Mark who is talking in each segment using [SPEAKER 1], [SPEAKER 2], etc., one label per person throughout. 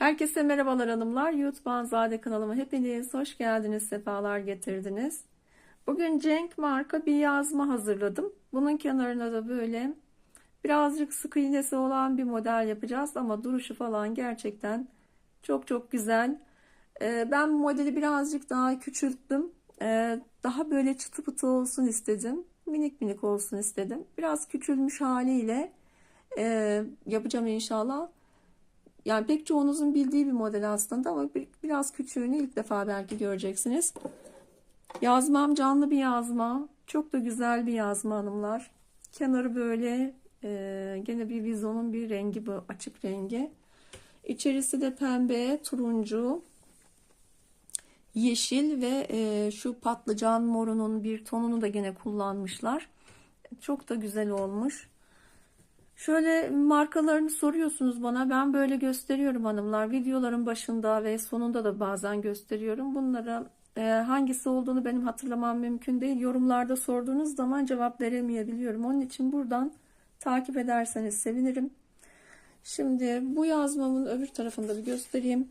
[SPEAKER 1] Herkese merhabalar hanımlar. YouTube Anzade kanalıma hepiniz hoş geldiniz, sefalar getirdiniz. Bugün Cenk marka bir yazma hazırladım. Bunun kenarına da böyle birazcık sık iğnesi olan bir model yapacağız ama duruşu falan gerçekten çok çok güzel. Ee, Ben bu modeli birazcık daha küçülttüm. Ee, Daha böyle çıtı pıtı olsun istedim. Minik minik olsun istedim. Biraz küçülmüş haliyle e, yapacağım inşallah. Yani pek çoğunuzun bildiği bir model aslında ama bir- biraz küçüğünü ilk defa belki göreceksiniz. Yazmam canlı bir yazma. Çok da güzel bir yazma hanımlar. Kenarı böyle e, gene bir vizonun bir rengi bu açık rengi. İçerisi de pembe, turuncu, yeşil ve e, şu patlıcan morunun bir tonunu da gene kullanmışlar. Çok da güzel olmuş. Şöyle markalarını soruyorsunuz bana. Ben böyle gösteriyorum hanımlar. Videoların başında ve sonunda da bazen gösteriyorum. Bunlara e, hangisi olduğunu benim hatırlamam mümkün değil. Yorumlarda sorduğunuz zaman cevap veremeyebiliyorum. Onun için buradan takip ederseniz sevinirim. Şimdi bu yazmamın öbür tarafında bir göstereyim.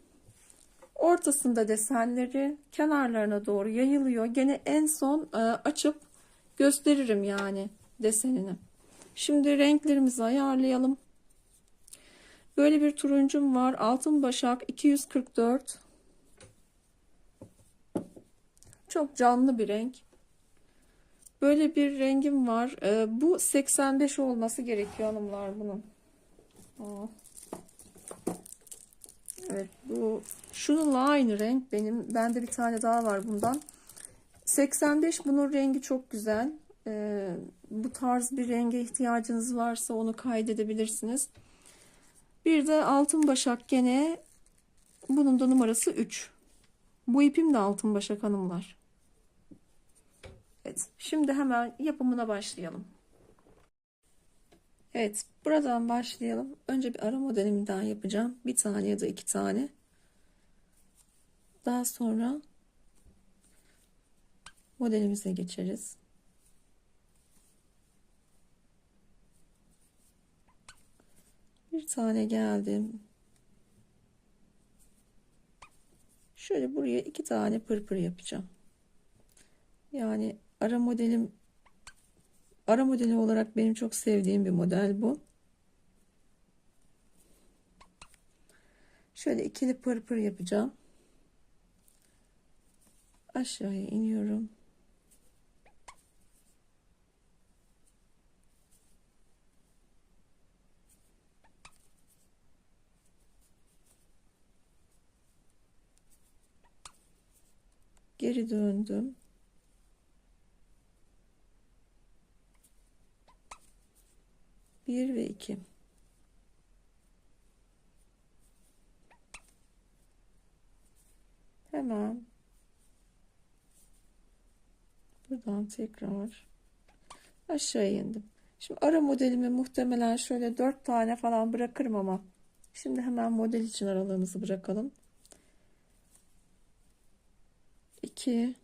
[SPEAKER 1] Ortasında desenleri kenarlarına doğru yayılıyor. Gene en son e, açıp gösteririm yani desenini. Şimdi renklerimizi ayarlayalım. Böyle bir turuncum var. Altın başak 244. Çok canlı bir renk. Böyle bir rengim var. Ee, bu 85 olması gerekiyor hanımlar bunun. Aa. Evet bu şununla aynı renk benim. Bende bir tane daha var bundan. 85 bunun rengi çok güzel. Ee, bu tarz bir renge ihtiyacınız varsa onu kaydedebilirsiniz. Bir de altın başak gene bunun da numarası 3. Bu ipim de altın başak hanımlar. Evet, şimdi hemen yapımına başlayalım. Evet, buradan başlayalım. Önce bir ara modelimi daha yapacağım. Bir tane ya da iki tane. Daha sonra modelimize geçeriz. Tane geldim. Şöyle buraya iki tane pırpır yapacağım. Yani ara modelim ara modeli olarak benim çok sevdiğim bir model bu. Şöyle ikili pırpır yapacağım. Aşağıya iniyorum. Geri döndüm. Bir ve iki. Hemen buradan tekrar aşağı indim. Şimdi ara modelimi muhtemelen şöyle dört tane falan bırakırım ama şimdi hemen model için aralığımızı bırakalım. 2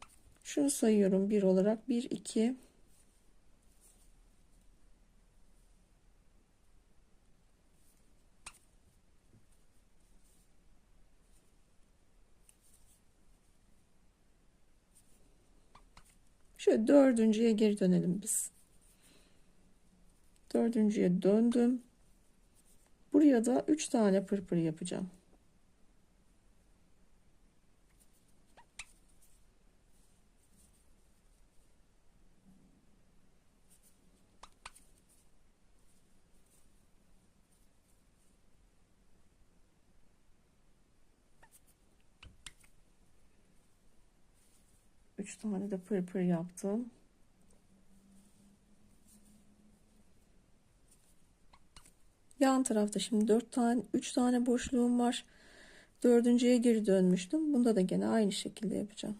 [SPEAKER 1] şunu sayıyorum 1 olarak 1 2 Şöyle dördüncüye geri dönelim biz. Dördüncüye döndüm. Buraya da 3 tane pırpır yapacağım. Üç tane de pırpır yaptım. Yan tarafta şimdi dört tane, üç tane boşluğum var. Dördüncüye geri dönmüştüm. Bunda da gene aynı şekilde yapacağım.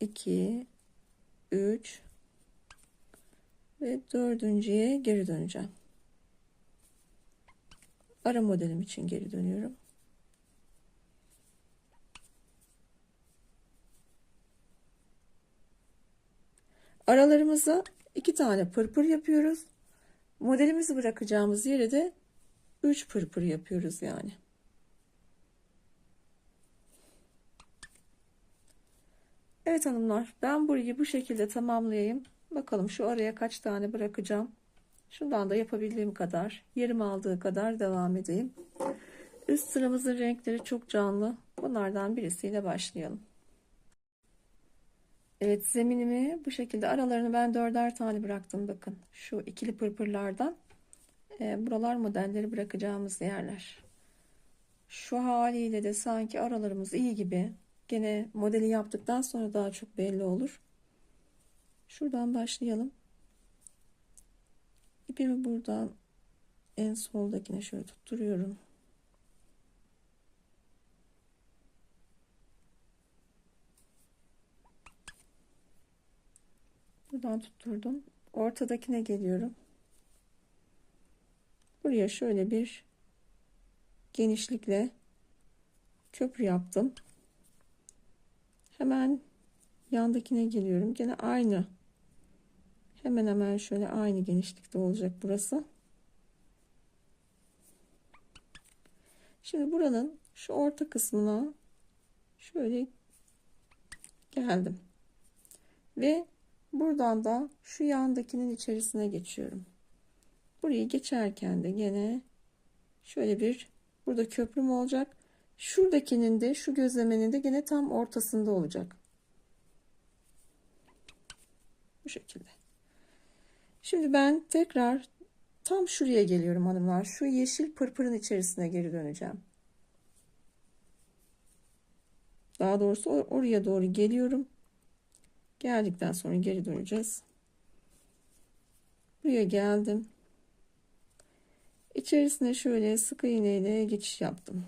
[SPEAKER 1] 2 3 ve dördüncüye geri döneceğim. Ara modelim için geri dönüyorum. Aralarımıza iki tane pırpır yapıyoruz. Modelimizi bırakacağımız yere de 3 pırpır yapıyoruz yani. Evet hanımlar ben burayı bu şekilde tamamlayayım. Bakalım şu araya kaç tane bırakacağım. Şundan da yapabildiğim kadar yerim aldığı kadar devam edeyim. Üst sıramızın renkleri çok canlı. Bunlardan birisiyle başlayalım. Evet zeminimi bu şekilde aralarını ben dörder tane bıraktım bakın. Şu ikili pırpırlardan. E, buralar modelleri bırakacağımız yerler. Şu haliyle de sanki aralarımız iyi gibi. Gene modeli yaptıktan sonra daha çok belli olur. Şuradan başlayalım. İpimi buradan en soldakine şöyle tutturuyorum. Buradan tutturdum. Ortadakine geliyorum. Buraya şöyle bir genişlikle köprü yaptım. Hemen yandakine geliyorum. Gene aynı. Hemen hemen şöyle aynı genişlikte olacak burası. Şimdi buranın şu orta kısmına şöyle geldim. Ve buradan da şu yandakinin içerisine geçiyorum. Burayı geçerken de gene şöyle bir burada köprüm olacak. Şuradakinin de şu gözlemenin de gene tam ortasında olacak. Bu şekilde. Şimdi ben tekrar tam şuraya geliyorum hanımlar. Şu yeşil pırpırın içerisine geri döneceğim. Daha doğrusu oraya doğru geliyorum. Geldikten sonra geri döneceğiz. Buraya geldim. İçerisine şöyle sık iğneyle geçiş yaptım.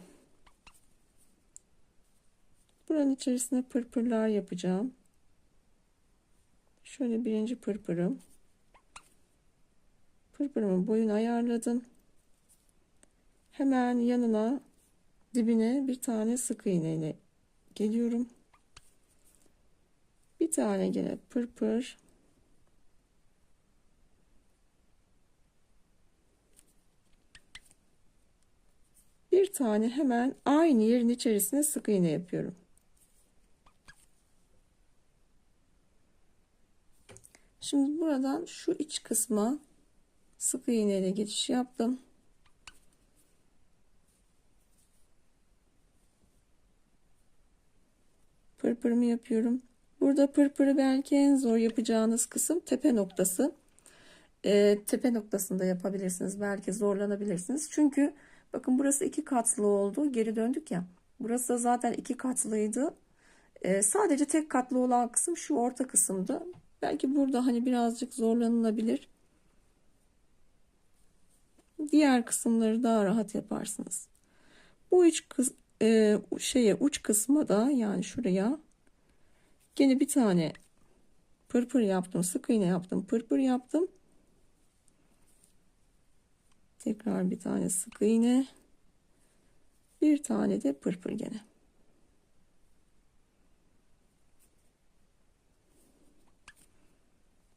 [SPEAKER 1] Buranın içerisine pırpırlar yapacağım. Şöyle birinci pırpırım. Pırpırımın boyunu ayarladım. Hemen yanına dibine bir tane sık iğneyle geliyorum. Bir tane gene pırpır. Bir tane hemen aynı yerin içerisine sık iğne yapıyorum. Şimdi buradan şu iç kısma sık iğne ile geçiş yaptım. Pırpırımı yapıyorum. Burada pırpırı belki en zor yapacağınız kısım tepe noktası. E, tepe noktasında yapabilirsiniz. Belki zorlanabilirsiniz. Çünkü bakın burası iki katlı oldu. Geri döndük ya. Burası da zaten iki katlıydı. E, sadece tek katlı olan kısım şu orta kısımdı. Belki burada hani birazcık zorlanılabilir. Diğer kısımları daha rahat yaparsınız. Bu üç kız, e, şeye uç kısma da yani şuraya Yine bir tane pırpır yaptım. Sık iğne yaptım. Pırpır yaptım. Tekrar bir tane sık iğne. Bir tane de pırpır gene.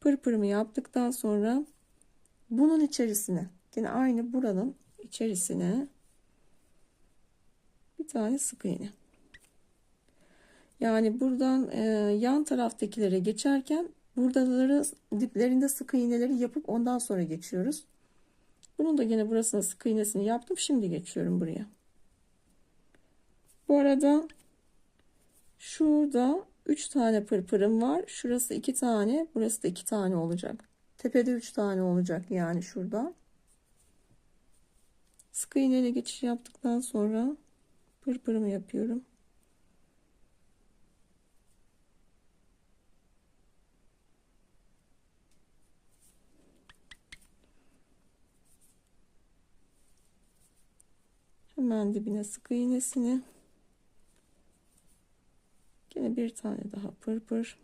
[SPEAKER 1] Pırpırımı yaptıktan sonra bunun içerisine yine aynı buranın içerisine bir tane sık iğne. Yani buradan e, yan taraftakilere geçerken buradaları diplerinde sık iğneleri yapıp ondan sonra geçiyoruz. Bunun da yine burasına sık iğnesini yaptım. Şimdi geçiyorum buraya. Bu arada şurada 3 tane pırpırım var. Şurası 2 tane, burası da 2 tane olacak. Tepede 3 tane olacak yani şurada. Sık iğneyle geçiş yaptıktan sonra pırpırımı yapıyorum. Hemen dibine sık iğnesini. Yine bir tane daha pırpır.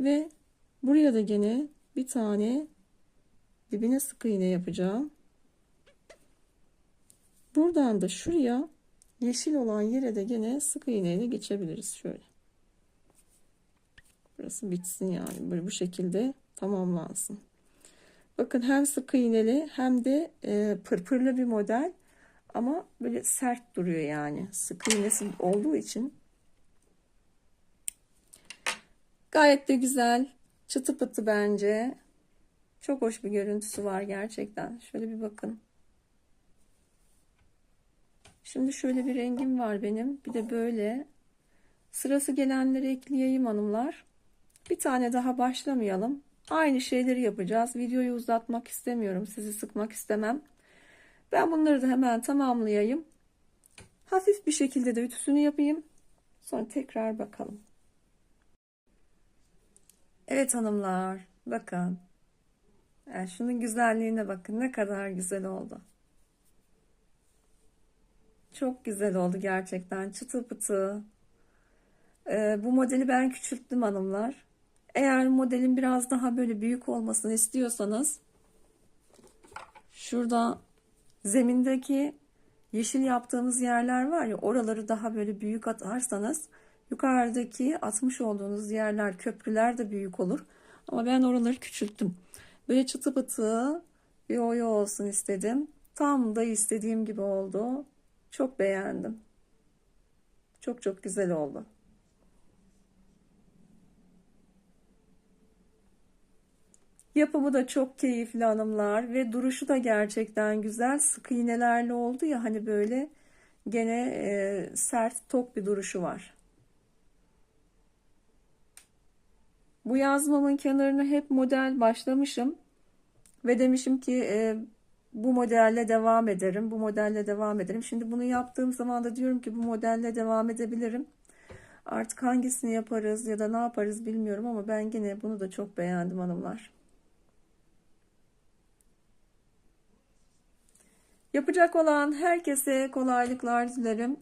[SPEAKER 1] Ve buraya da gene bir tane dibine sık iğne yapacağım. Buradan da şuraya yeşil olan yere de gene sık iğneyle geçebiliriz şöyle. Burası bitsin yani böyle bu şekilde tamamlansın. Bakın hem sık iğneli hem de e, pırpırlı bir model. Ama böyle sert duruyor yani. Sık iğnesi olduğu için. Gayet de güzel. Çıtı pıtı bence. Çok hoş bir görüntüsü var gerçekten. Şöyle bir bakın. Şimdi şöyle bir rengim var benim. Bir de böyle. Sırası gelenleri ekleyeyim hanımlar. Bir tane daha başlamayalım. Aynı şeyleri yapacağız. Videoyu uzatmak istemiyorum. Sizi sıkmak istemem. Ben bunları da hemen tamamlayayım. Hafif bir şekilde de ütüsünü yapayım. Sonra tekrar bakalım. Evet hanımlar. Bakın. Yani şunun güzelliğine bakın. Ne kadar güzel oldu. Çok güzel oldu gerçekten. Çıtı pıtı. Ee, bu modeli ben küçülttüm hanımlar. Eğer modelin biraz daha böyle büyük olmasını istiyorsanız şurada zemindeki yeşil yaptığımız yerler var ya oraları daha böyle büyük atarsanız yukarıdaki atmış olduğunuz yerler köprüler de büyük olur. Ama ben oraları küçülttüm. Böyle çıtı pıtı bir oyu olsun istedim. Tam da istediğim gibi oldu. Çok beğendim. Çok çok güzel oldu. Yapımı da çok keyifli hanımlar ve duruşu da gerçekten güzel. Sık iğnelerle oldu ya hani böyle gene e, sert tok bir duruşu var. Bu yazmamın kenarını hep model başlamışım ve demişim ki e, bu modelle devam ederim. Bu modelle devam ederim. Şimdi bunu yaptığım zaman da diyorum ki bu modelle devam edebilirim. Artık hangisini yaparız ya da ne yaparız bilmiyorum ama ben yine bunu da çok beğendim hanımlar. Yapacak olan herkese kolaylıklar dilerim.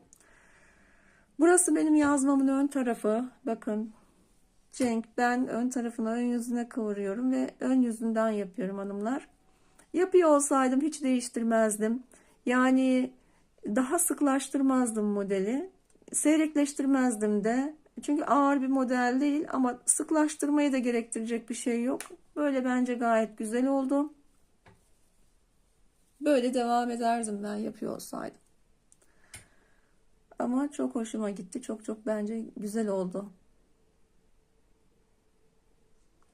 [SPEAKER 1] Burası benim yazmamın ön tarafı. Bakın Cenk ben ön tarafına ön yüzüne kıvırıyorum ve ön yüzünden yapıyorum hanımlar. Yapıyor olsaydım hiç değiştirmezdim. Yani daha sıklaştırmazdım modeli. Seyrekleştirmezdim de. Çünkü ağır bir model değil ama sıklaştırmayı da gerektirecek bir şey yok. Böyle bence gayet güzel oldu. Böyle devam ederdim ben yapıyor olsaydım. Ama çok hoşuma gitti. Çok çok bence güzel oldu.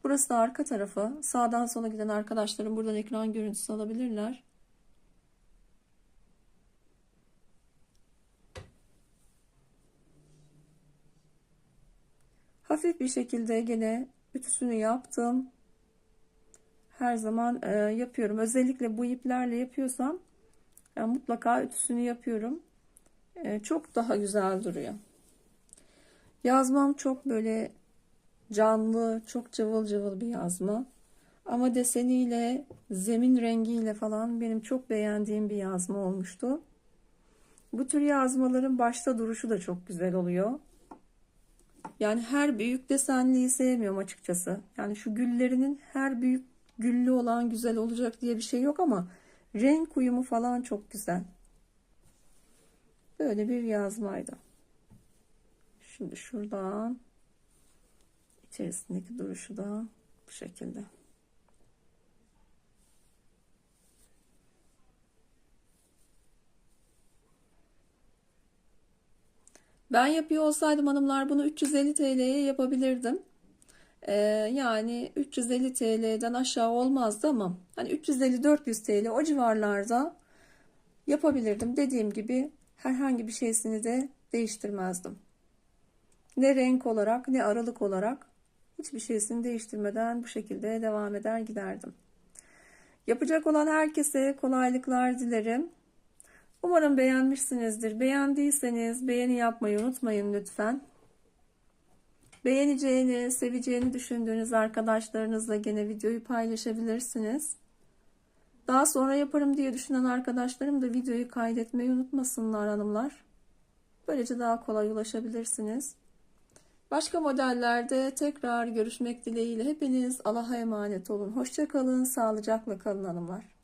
[SPEAKER 1] Burası da arka tarafı. Sağdan sola giden arkadaşlarım buradan ekran görüntüsü alabilirler. Hafif bir şekilde gene ütüsünü yaptım her zaman e, yapıyorum. Özellikle bu iplerle yapıyorsam yani mutlaka ütüsünü yapıyorum. E, çok daha güzel duruyor. Yazmam çok böyle canlı, çok cıvıl cıvıl bir yazma. Ama deseniyle, zemin rengiyle falan benim çok beğendiğim bir yazma olmuştu. Bu tür yazmaların başta duruşu da çok güzel oluyor. Yani her büyük desenliyi sevmiyorum açıkçası. Yani şu güllerinin her büyük güllü olan güzel olacak diye bir şey yok ama renk uyumu falan çok güzel. Böyle bir yazmaydı. Şimdi şuradan içerisindeki duruşu da bu şekilde. Ben yapıyor olsaydım hanımlar bunu 350 TL'ye yapabilirdim. Ee, yani 350 TL'den aşağı olmazdı ama hani 350-400 TL o civarlarda yapabilirdim. Dediğim gibi herhangi bir şeysini de değiştirmezdim. Ne renk olarak ne aralık olarak hiçbir şeysini değiştirmeden bu şekilde devam eder giderdim. Yapacak olan herkese kolaylıklar dilerim. Umarım beğenmişsinizdir. Beğendiyseniz beğeni yapmayı unutmayın lütfen. Beğeneceğini, seveceğini düşündüğünüz arkadaşlarınızla gene videoyu paylaşabilirsiniz. Daha sonra yaparım diye düşünen arkadaşlarım da videoyu kaydetmeyi unutmasınlar hanımlar. Böylece daha kolay ulaşabilirsiniz. Başka modellerde tekrar görüşmek dileğiyle hepiniz Allah'a emanet olun. Hoşçakalın, sağlıcakla kalın hanımlar.